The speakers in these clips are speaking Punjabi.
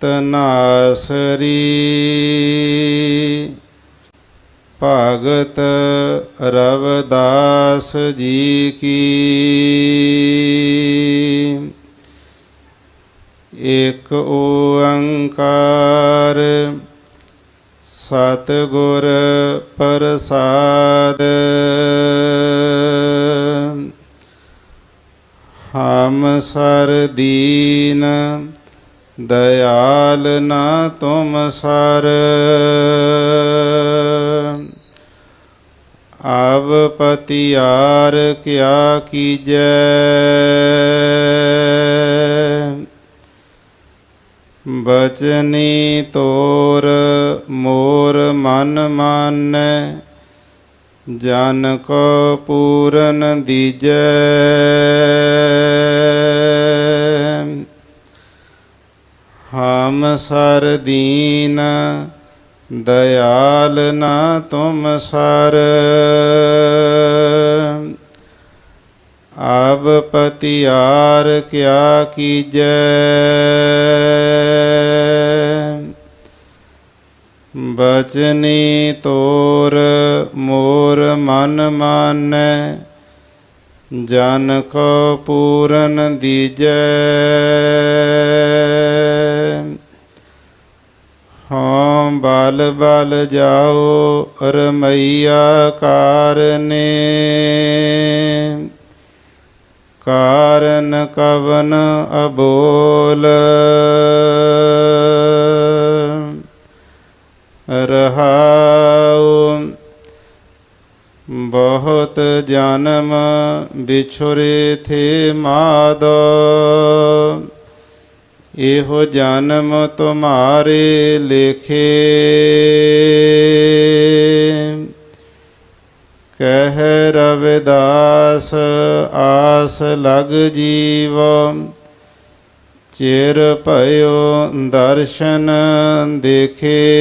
ਤਨਾਸਰੀ ਭਗਤ ਰਵਦਾਸ ਜੀ ਕੀ ਇਕ ਓੰਕਾਰ ਸਤਿਗੁਰ ਪ੍ਰਸਾਦ ਹਮ ਸਰ ਦੀਨ ਦਇਆਲ ਨਾ ਤੁਮ ਸਰ। ਆਵ ਪਤਿਆਰ ਕਿਆ ਕੀਜੈ? ਬਚਨੀ ਤੋਰ ਮੋਰ ਮਨ ਮਾਨੈ, ਜਨ ਕੋ ਪੂਰਨ ਦੀਜੈ। ਹਮ ਸਰ ਦੀਨ, ਦਇਆਲ ਨਾ ਤੁਮ ਸਰ। ਆਬ ਪਤਿਆਰ ਕਿਆ ਕੀਜੈ। ਬਚਨੀ ਤੋਰ ਮੋਰ ਮਨ ਮਾਨੈ, ਜਨ ਕੋ ਪੂਰਨ ਦੀਜੈ। ਬਲ ਬਲ ਜਾਓ ਰਮਈਆ ਕਾਰਨੇ ਕਾਰਨ ਕਵਨ ਅਬੋਲ ਰਹਾਉ ਬਹੁਤ ਜਨਮ ਵਿਛੁਰੇ ਥੇ ਮਾਦ ਇਹੋ ਜਨਮ ਤੁਮਾਰੇ ਲਿਖੇ। ਕਹਿ ਰਵਿਦਾਸ, ਆਸ ਲਗ ਜੀਵ। ਚਿਰ ਭਇਓ ਦਰਸ਼ਨ ਦੇਖੇ।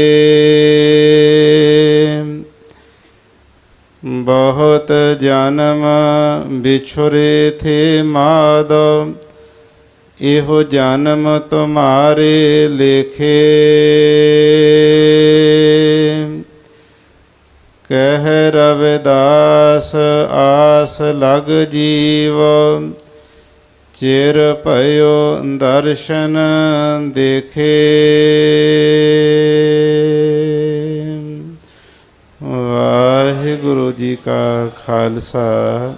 ਬਹੁਤ ਜਨਮ ਵਿਛੁਰੇ ਥੇ ਮਾਦ। ਇਹੋ ਜਨਮ ਤੁਮਾਰੇ ਲੇਖੇ। ਕਹਿ ਰਵਿਦਾਸ, ਆਸ ਲਗ ਜੀਵ। ਚਿਰ ਭਇਓ ਦਰਸ਼ਨ ਦੇਖੇ। ਵਾਹਿਗੁਰੂ ਜੀ ਕਾ ਖਾਲਸਾ,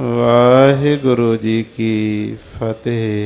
ਵਾਹਿਗੁਰੂ ਜੀ ਕੀ ਫਤਿਹ।